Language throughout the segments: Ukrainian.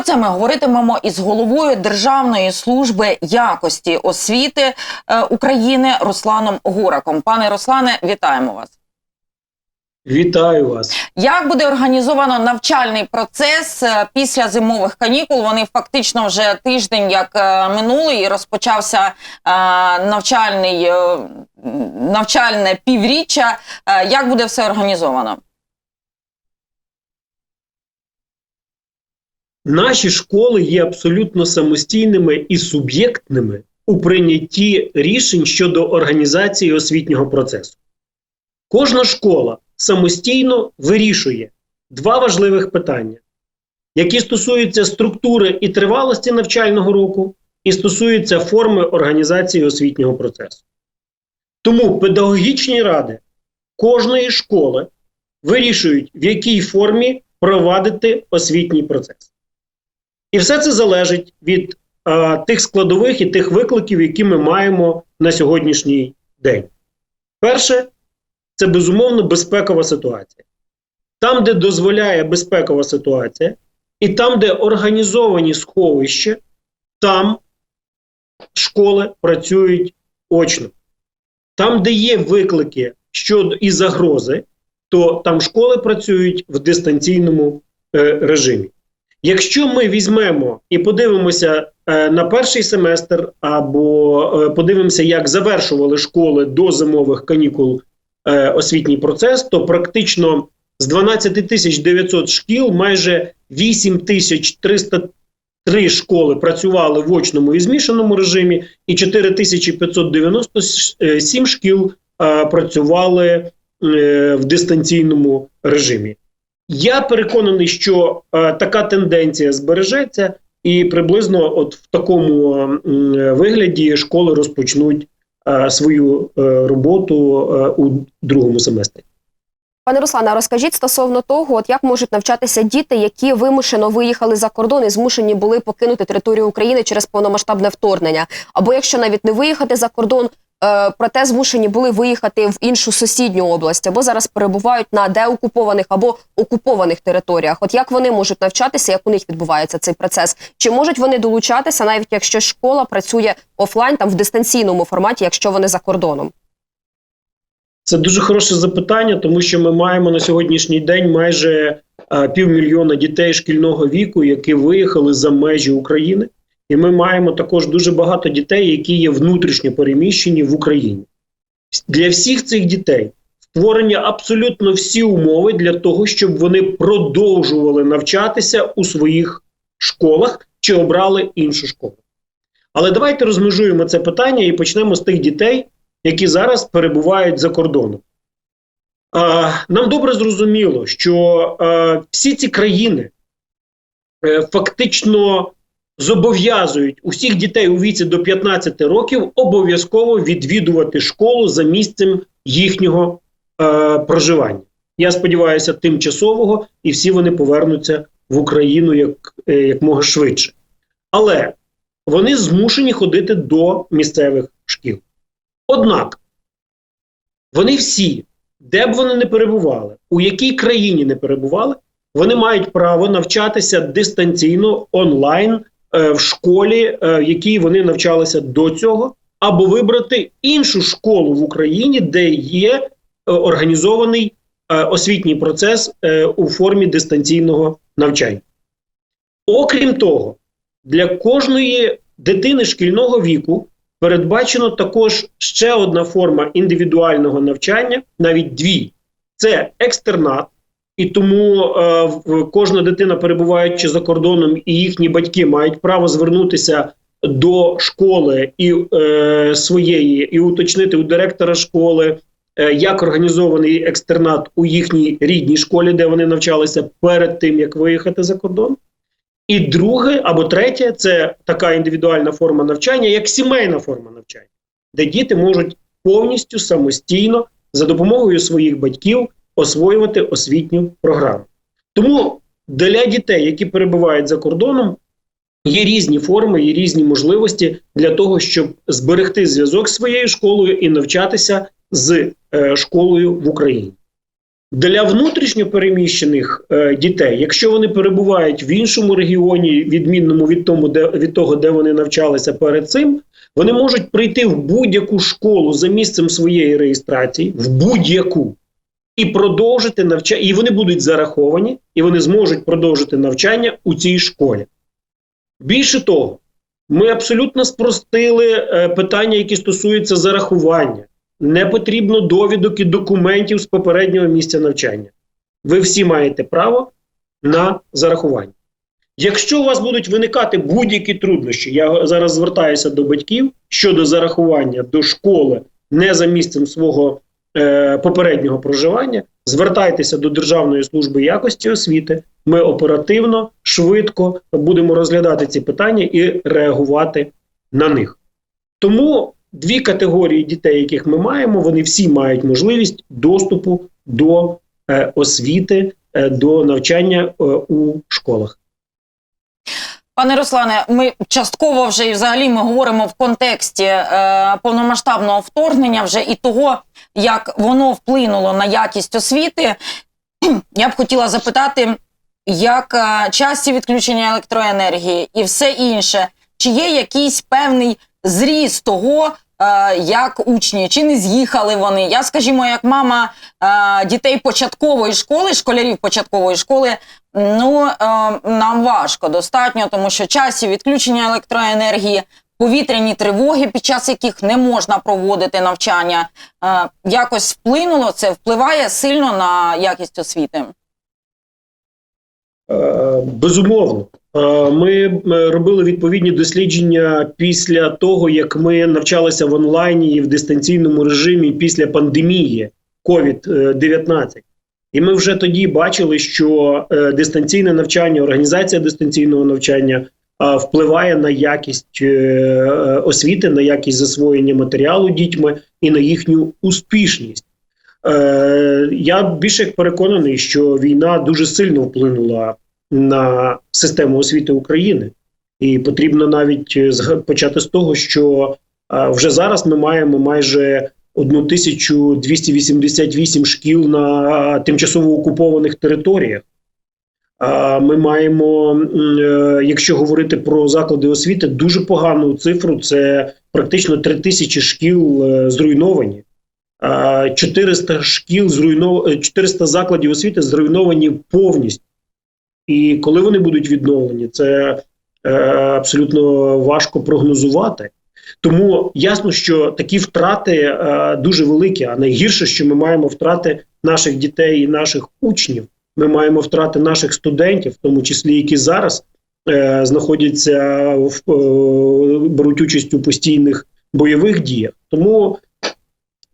Про це ми говоритимемо із головою Державної служби якості освіти е, України Русланом Гураком. Пане Руслане, вітаємо вас. Вітаю вас. Як буде організовано навчальний процес е, після зимових канікул? Вони фактично вже тиждень як е, минули, і розпочався навчальний навчальне півріччя. Як буде все організовано? Наші школи є абсолютно самостійними і суб'єктними у прийнятті рішень щодо організації освітнього процесу. Кожна школа самостійно вирішує два важливих питання, які стосуються структури і тривалості навчального року, і стосуються форми організації освітнього процесу. Тому педагогічні ради кожної школи вирішують, в якій формі провадити освітній процес. І все це залежить від е, тих складових і тих викликів, які ми маємо на сьогоднішній день. Перше, це безумовно безпекова ситуація. Там, де дозволяє безпекова ситуація, і там, де організовані сховища, там школи працюють очно. Там, де є виклики щодо і загрози, то там школи працюють в дистанційному е, режимі. Якщо ми візьмемо і подивимося е, на перший семестр, або е, подивимося, як завершували школи до зимових канікул е, освітній процес, то практично з 12 тисяч 900 шкіл майже 8 тисяч 303 школи працювали в очному і змішаному режимі, і 4 тисячі 597 шкіл працювали в дистанційному режимі. Я переконаний, що е, така тенденція збережеться, і приблизно от в такому м, вигляді школи розпочнуть е, свою е, роботу е, у другому семестрі. Пане Руслане, розкажіть стосовно того, от як можуть навчатися діти, які вимушено виїхали за кордон і змушені були покинути територію України через повномасштабне вторгнення, або якщо навіть не виїхати за кордон, е, проте змушені були виїхати в іншу сусідню область, або зараз перебувають на деокупованих або окупованих територіях. От як вони можуть навчатися, як у них відбувається цей процес? Чи можуть вони долучатися, навіть якщо школа працює офлайн там в дистанційному форматі, якщо вони за кордоном? Це дуже хороше запитання, тому що ми маємо на сьогоднішній день майже е, півмільйона дітей шкільного віку, які виїхали за межі України, і ми маємо також дуже багато дітей, які є внутрішньо переміщені в Україні. Для всіх цих дітей створені абсолютно всі умови для того, щоб вони продовжували навчатися у своїх школах чи обрали іншу школу. Але давайте розмежуємо це питання і почнемо з тих дітей, які зараз перебувають за кордоном. А, нам добре зрозуміло, що а, всі ці країни е, фактично зобов'язують усіх дітей у віці до 15 років обов'язково відвідувати школу за місцем їхнього е, проживання. Я сподіваюся, тимчасового, і всі вони повернуться в Україну як, е, як швидше. Але вони змушені ходити до місцевих шкіл. Однак вони всі, де б вони не перебували, у якій країні не перебували, вони мають право навчатися дистанційно онлайн в школі, е, в якій вони навчалися до цього, або вибрати іншу школу в Україні, де є е, організований е, освітній процес е, у формі дистанційного навчання. Окрім того, для кожної дитини шкільного віку передбачено також ще одна форма індивідуального навчання, навіть дві: це екстернат, і тому е, кожна дитина, перебуваючи за кордоном, і їхні батьки мають право звернутися до школи і е, своєї, і уточнити у директора школи. е, Як організований екстернат у їхній рідній школі, де вони навчалися перед тим, як виїхати за кордон, і друге або третє це така індивідуальна форма навчання, як сімейна форма навчання, де діти можуть повністю самостійно за допомогою своїх батьків освоювати освітню програму. Тому для дітей, які перебувають за кордоном, є різні форми, є різні можливості для того, щоб зберегти зв'язок з своєю школою і навчатися з е, школою в Україні. Для внутрішньо переміщених е, дітей, якщо вони перебувають в іншому регіоні, відмінному від тому, де від того, де вони навчалися перед цим, вони можуть прийти в будь-яку школу за місцем своєї реєстрації, в будь-яку, і продовжити навчання. І вони будуть зараховані, і вони зможуть продовжити навчання у цій школі. Більше того, ми абсолютно спростили е, питання, які стосуються зарахування. Не потрібно довідок і документів з попереднього місця навчання. Ви всі маєте право на зарахування. Якщо у вас будуть виникати будь-які труднощі, я зараз звертаюся до батьків щодо зарахування до школи не за місцем свого е, попереднього проживання, звертайтеся до Державної служби якості освіти. Ми оперативно, швидко будемо розглядати ці питання і реагувати на них. Тому дві категорії дітей, яких ми маємо, вони всі мають можливість доступу до е, освіти, е, до навчання у школах. Пане Руслане, ми частково вже і взагалі ми говоримо в контексті е, повномасштабного вторгнення вже і того, як воно вплинуло на якість освіти. Я б хотіла запитати, як е, часті відключення електроенергії і все інше, чи є якийсь певний зріст того, як учні, чи не з'їхали вони? Я, скажімо, як мама е, дітей початкової школи, школярів початкової школи, ну е, нам важко достатньо, тому що часів відключення електроенергії, повітряні тривоги, під час яких не можна проводити навчання, е, якось вплинуло це, впливає сильно на якість освіти. Е, Безумовно, Е, ми е, робили відповідні дослідження після того, як ми навчалися в онлайні і в дистанційному режимі після пандемії COVID-19. І ми вже тоді бачили, що е, дистанційне навчання, організація дистанційного навчання е, впливає на якість е, е, освіти, на якість засвоєння матеріалу дітьми і на їхню успішність. Е, я більше переконаний, що війна дуже сильно вплинула на систему освіти України, і потрібно навіть е, почати з того, що е, вже зараз ми маємо майже 1288 шкіл на е, тимчасово окупованих територіях. Ми маємо, якщо говорити про заклади освіти, дуже погану цифру. Це практично 3 тисячі шкіл зруйновані. А 400 шкіл зруйновані, 400 закладів освіти зруйновані повністю. І коли вони будуть відновлені, це е, абсолютно важко прогнозувати. Тому ясно, що такі втрати е, дуже великі. А найгірше, що ми маємо втрати наших дітей і наших учнів. Ми маємо втрати наших студентів, в тому числі які зараз е, знаходяться в е, беруть участь у постійних бойових діях. Тому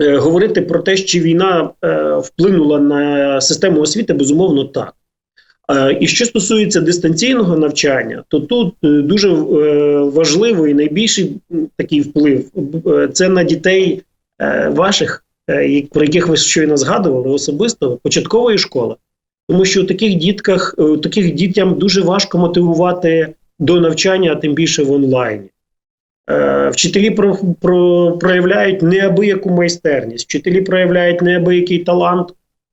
е, говорити про те, що війна е, вплинула на систему освіти, безумовно так. І що стосується дистанційного навчання, то тут е, дуже е, важливий і найбільший такий вплив е, це на дітей ваших, про яких ви щойно згадували, особисто початкової школи. Тому що у таких дітках, у таких дітям дуже важко мотивувати до навчання, а тим більше в онлайні. Вчителі про, про, проявляють неабияку майстерність, вчителі проявляють неабиякий талант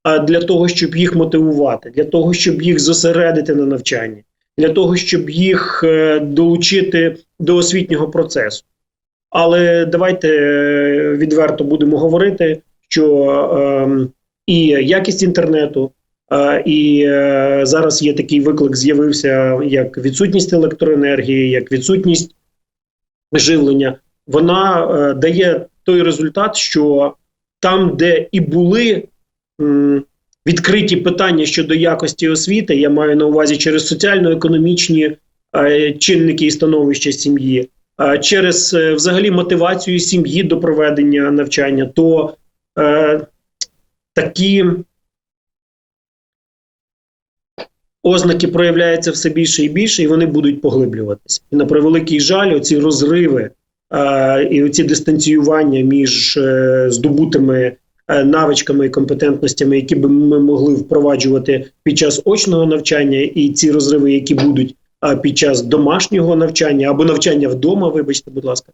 для того, щоб їх мотивувати, для того, щоб їх зосередити на навчанні, для того, щоб їх е, долучити до освітнього процесу. Але давайте е, відверто будемо говорити, що ем, і якість інтернету, е, і е, зараз є такий виклик, з'явився як відсутність електроенергії, як відсутність живлення. Вона е, дає той результат, що там, де і були відкриті питання щодо якості освіти, я маю на увазі через соціально-економічні е, чинники і становище сім'ї, е, через е, взагалі мотивацію сім'ї до проведення навчання, то такі ознаки проявляються все більше і більше, і вони будуть поглиблюватися. І на превеликий жаль, оці розриви і оці дистанціювання між здобутими навичками і компетентностями, які би ми могли впроваджувати під час очного навчання, і ці розриви, які будуть е, під час домашнього навчання або навчання вдома, вибачте, будь ласка,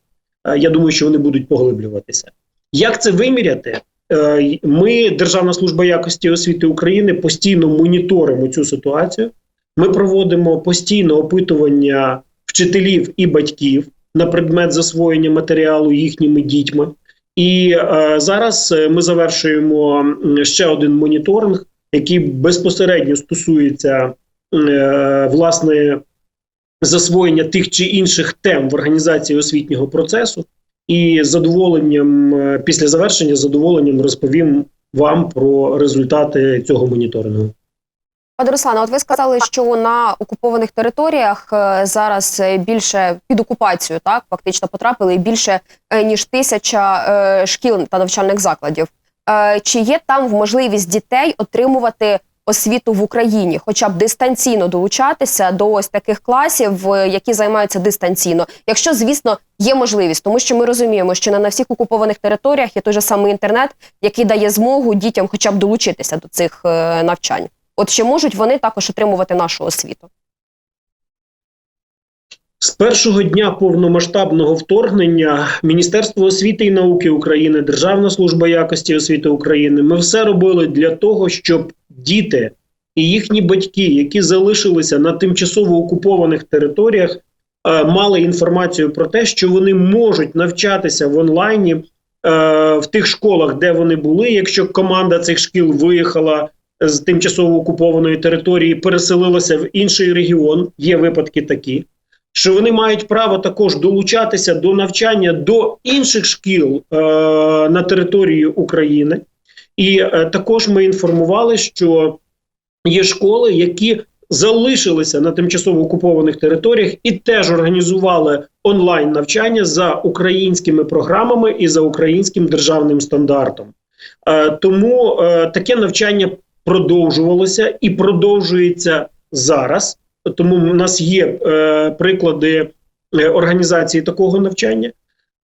е, я думаю, що вони будуть поглиблюватися. Як це виміряти? Е, Ми, Державна служба якості освіти України, постійно моніторимо цю ситуацію. Ми проводимо постійно опитування вчителів і батьків на предмет засвоєння матеріалу їхніми дітьми. І е, зараз е, ми завершуємо ще один моніторинг, який безпосередньо стосується е, власне засвоєння тих чи інших тем в організації освітнього процесу. І задоволенням е, після завершення задоволенням розповім вам про результати цього моніторингу. Пане Руслане, от ви сказали, що на окупованих територіях е, зараз е, більше під окупацію, так фактично потрапили більше е, ніж тисяча шкіл та навчальних закладів. Чи є там можливість дітей отримувати освіту в Україні, хоча б дистанційно долучатися до ось таких класів, які займаються дистанційно, якщо звісно є можливість, тому що ми розуміємо, що не на всіх окупованих територіях є той же самий інтернет, який дає змогу дітям, хоча б долучитися до цих навчань. От чи можуть вони також отримувати нашу освіту? З першого дня повномасштабного вторгнення Міністерство освіти і науки України, Державна служба якості освіти України, ми все робили для того, щоб діти і їхні батьки, які залишилися на тимчасово окупованих територіях, е, мали інформацію про те, що вони можуть навчатися в онлайні е, в тих школах, де вони були. Якщо команда цих шкіл виїхала з тимчасово окупованої території, переселилася в інший регіон, є випадки такі що вони мають право також долучатися до навчання до інших шкіл е, на території України. І е, також ми інформували, що є школи, які залишилися на тимчасово окупованих територіях і теж організували онлайн навчання за українськими програмами і за українським державним стандартом. Е, тому е, таке навчання продовжувалося і продовжується зараз. Тому в нас є е, приклади е, організації такого навчання.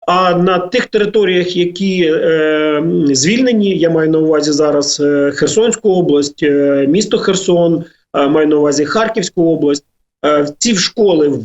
А на тих територіях, які е, звільнені, я маю на увазі зараз е, Херсонську область, е, місто Херсон, е, маю на увазі Харківську область. Е, ці школи в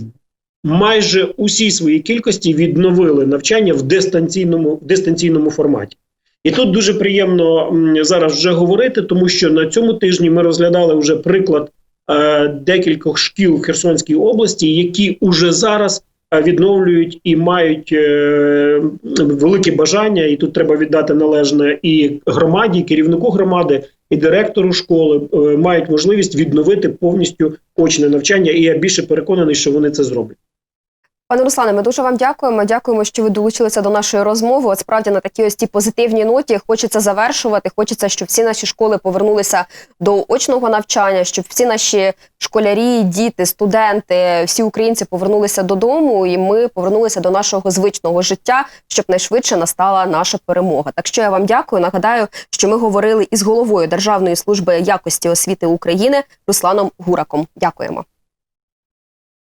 майже усій своїй кількості відновили навчання в дистанційному, в дистанційному форматі. І тут дуже приємно зараз вже говорити, тому що на цьому тижні ми розглядали вже приклад е, декількох шкіл в Херсонській області, які уже зараз е, відновлюють і мають е, велике бажання, і тут треба віддати належне і громаді, і керівнику громади, і директору школи е, мають можливість відновити повністю очне навчання. І я більше переконаний, що вони це зроблять. Пане Руслане, ми дуже вам дякуємо. Дякуємо, що ви долучилися до нашої розмови. От справді на такій ось тій позитивній ноті хочеться завершувати. Хочеться, щоб всі наші школи повернулися до очного навчання, щоб всі наші школярі, діти, студенти, всі українці повернулися додому, і ми повернулися до нашого звичного життя, щоб найшвидше настала наша перемога. Так що я вам дякую. Нагадаю, що ми говорили із головою Державної служби якості освіти України Русланом Гураком. Дякуємо.